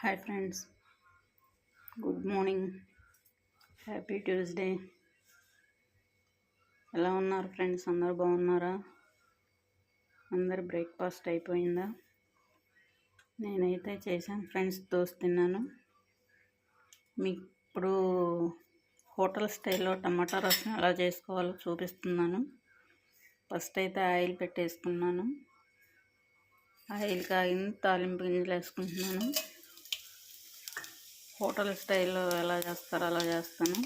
Hi friends good morning happy Tuesday ఎలా ఉన్నారు friends అందరు బాగున్నారా? అందరు బ్రేక్ఫాస్ట్ అయిపోయిందా? నేనైతే చేశాను ఫ్రెండ్స్ దోశ తిన్నాను. మీకు ఇప్పుడు హోటల్ స్టైల్లో టమాటా రసం ఎలా చేసుకోవాలో చూపిస్తున్నాను. ఫస్ట్ అయితే ఆయిల్ పెట్టేసుకున్నాను. ఆయిల్ కాగిన తాలింపు గింజలు వేసుకుంటున్నాను. హోటల్ స్టైల్లో ఎలా చేస్తారో అలా చేస్తాను.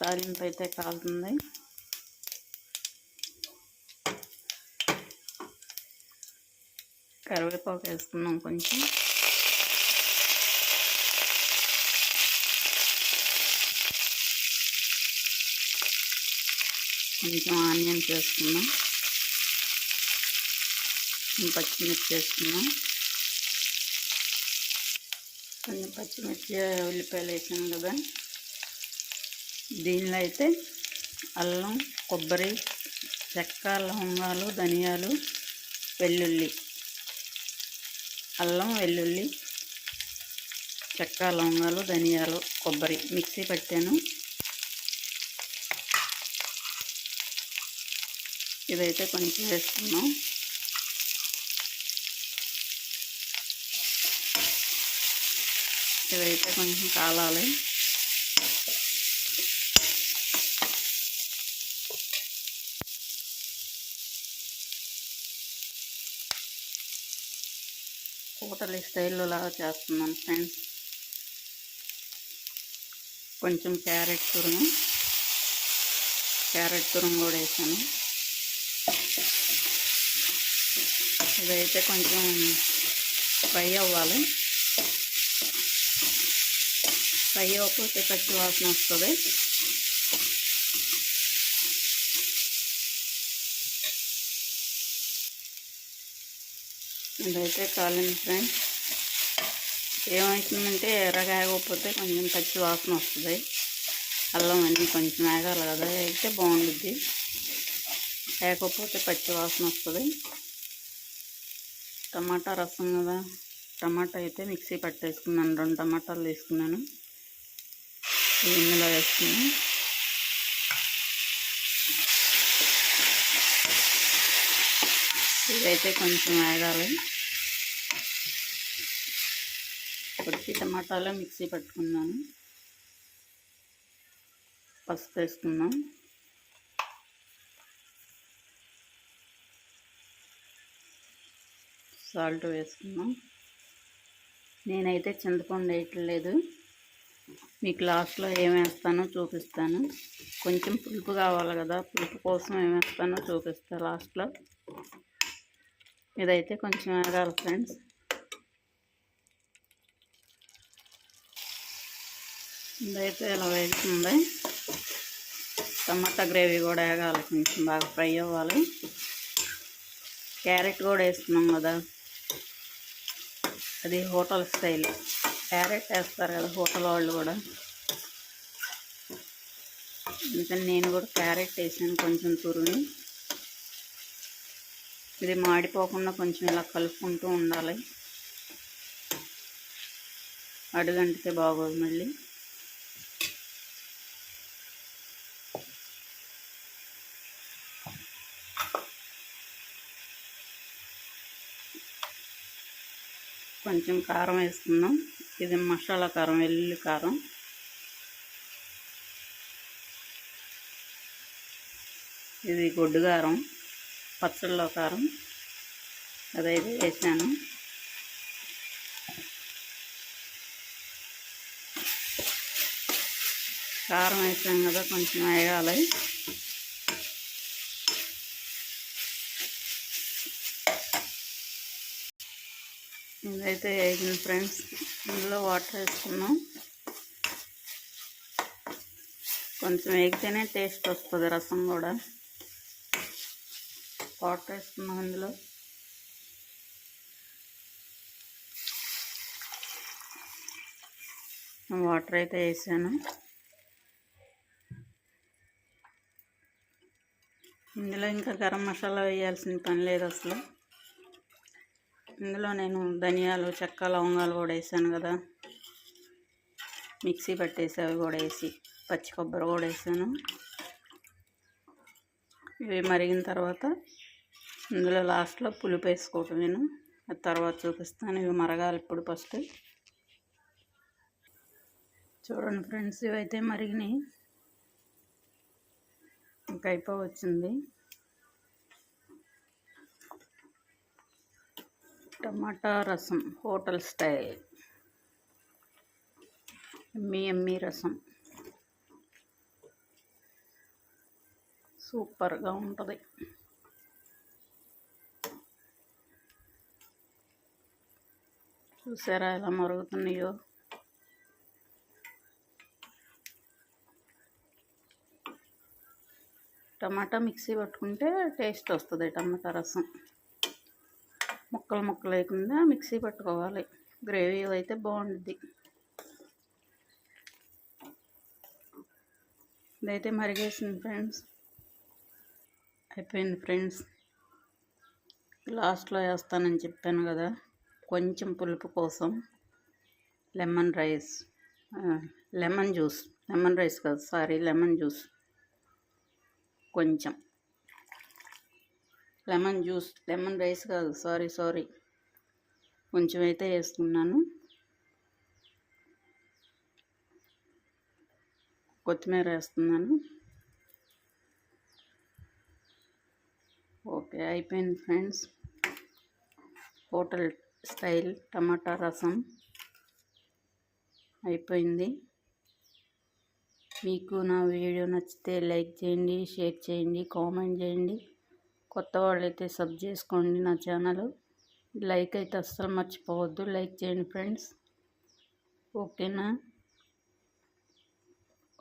తాలింపు అయితే కాలుతుంది. కరివేపాకు వేసుకున్నాం కొంచెం. కొంచెం ఆనియన్స్ వేసుకున్నాం. పచ్చిమిర్చి వేసుకున్నాం. కొన్ని పచ్చిమిర్చి ఉల్లిపాయలు వేసాను కదా. దీనిలో అయితే అల్లం కొబ్బరి చెక్క లవంగాలు ధనియాలు వెల్లుల్లి. అల్లం వెల్లుల్లి చెక్క లవంగాలు ధనియాలు కొబ్బరి మిక్సీ పట్టాను. ఇదైతే కొంచెం వేసుకున్నాం ఇదైతే కొంచెం కాలాలి. కూటలి స్టైల్లో లాగా చేస్తున్నాను ఫ్రెండ్స్. కొంచెం క్యారెట్ తురుము. క్యారెట్ తురుము కూడా వేసాను. ఇదైతే కొంచెం ఫ్రై అవ్వాలి. ఫ్రై అవ్వకపోతే పచ్చి వాసన వస్తుంది ఇదైతే కాలండి ఫ్రెండ్స్ ఏమవుతుందంటే ఎర్రగా ఆగకపోతే కొంచెం పచ్చి వాసన వస్తుంది అల్లం అన్నీ కొంచెం ఆగాలి కదా అయితే బాగుండుద్ది లేకపోతే పచ్చి వాసన వస్తుంది టమాటా రసం కదా టమాటా అయితే మిక్సీ పట్టేసుకున్నాను రెండు టమాటాలు తీసుకున్నాను ఇందులో వేసుకుని. ఇవైతే కొంచెం వేగాలి. పొట్టి టమాటాలు మిక్సీ పట్టుకున్నాను. పసుపు వేసుకున్నాం సాల్ట్ వేసుకున్నాం నేనైతే చింతపండు వేయట్లేదు. మీకు లాస్ట్లో ఏమేస్తానో చూపిస్తాను. కొంచెం పులుపు కావాలి కదా పులుపు కోసం ఏం వేస్తానో చూపిస్తాను లాస్ట్లో. ఇదైతే కొంచెం వేగాలి ఫ్రెండ్స్. ఇదైతే ఇలా వేగుతుంది. టమాటా గ్రేవీ కూడా వేగాలి కొంచెం బాగా ఫ్రై అవ్వాలి. క్యారెట్ కూడా వేస్తున్నాం కదా. అది హోటల్ స్టైల్. క్యారెట్ వేస్తారు కదా హోటల్ వాళ్ళు కూడా. అందుకని నేను కూడా క్యారెట్ వేసాను కొంచెం తురుని ఇది మాడిపోకుండా కొంచెం ఇలా కలుపుకుంటూ ఉండాలి. అడుగంటితే బాగోదు మళ్ళీ. కొంచెం కారం వేసుకుందాం. ఇది మసాలా కారం వెల్లుల్లి కారం. ఇది గొడ్డు కారం పచ్చళ్ళ కారం. అదైతే వేసాను. కారం వేసాం కదా కొంచెం వేయాలి ఇదైతే వేగింది ఫ్రెండ్స్ ఇందులో వాటర్ వేసుకున్నాం కొంచెం వేగితేనే టేస్ట్ వస్తుంది రసం కూడా. వాటర్ వేసుకున్నాం ఇందులో. వాటర్ అయితే వేసాను. ఇందులో ఇంకా గరం మసాలా వేయాల్సిన పని లేదు అసలు. ఇందులో నేను ధనియాలు చెక్క లవంగాలు కూడా వేసాను కదా. మిక్సీ పట్టేసి అవి కూడా వేసి పచ్చి కొబ్బరి కూడా వేసాను. ఇవి మరిగిన తర్వాత ఇందులో లాస్ట్లో పులుపు వేసుకోవటం నేను. తర్వాత చూపిస్తాను. ఇవి మరగాలి ఇప్పుడు ఫస్ట్. చూడండి ఫ్రెండ్స్ ఇవైతే మరిగినాయి. ఇంకా అయిపోవచ్చింది. టమాటా రసం హోటల్ స్టైల్. ఎమ్మి ఎమ్మి రసం. సూపర్గా ఉంటుంది. చూసారా ఎలా మరుగుతున్నాయో? టమాటా మిక్సీ పట్టుకుంటే టేస్ట్ వస్తుంది టమాటా రసం. ముక్కలు ముక్కలు లేకుండా మిక్సీ పట్టుకోవాలి. గ్రేవీ అయితే బాగుంటుంది ఇదైతే మరిగేసింది ఫ్రెండ్స్. అయిపోయింది ఫ్రెండ్స్. లాస్ట్లో వేస్తానని చెప్పాను కదా. కొంచెం పులుపు కోసం lemon rice. Lemon juice. Lemon rice కాదు సారీ లెమన్ జ్యూస్. కొంచెం. లెమన్ జ్యూస్ లెమన్ రైస్ కాదు సారీ సారీ. కొంచెం అయితే వేసుకున్నాను. కొత్తిమీర వేస్తున్నాను. ఓకే అయిపోయింది ఫ్రెండ్స్. హోటల్ స్టైల్ టమాటా రసం అయిపోయింది. మీకు నా వీడియో నచ్చితే లైక్ చేయండి షేర్ చేయండి కామెంట్ చేయండి. కొత్త వాళ్ళైతే సబ్ చేసుకోండి నా ఛానల్. లైక్ అయితే అస్సలు మర్చిపోవద్దు. లైక్ చేయండి ఫ్రెండ్స్. ఓకేనా?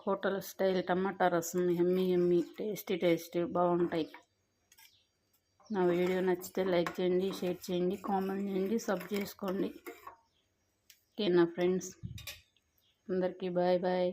హోటల్ స్టైల్ టమాటా రసం ఎమ్మి ఎమ్మి టేస్టీ టేస్టీ బాగుంటాయి. నా వీడియో నచ్చితే లైక్ చేయండి షేర్ చేయండి కామెంట్ చేయండి సబ్ చేసుకోండి. ఓకేనా ఫ్రెండ్స్? అందరికీ బాయ్ బాయ్.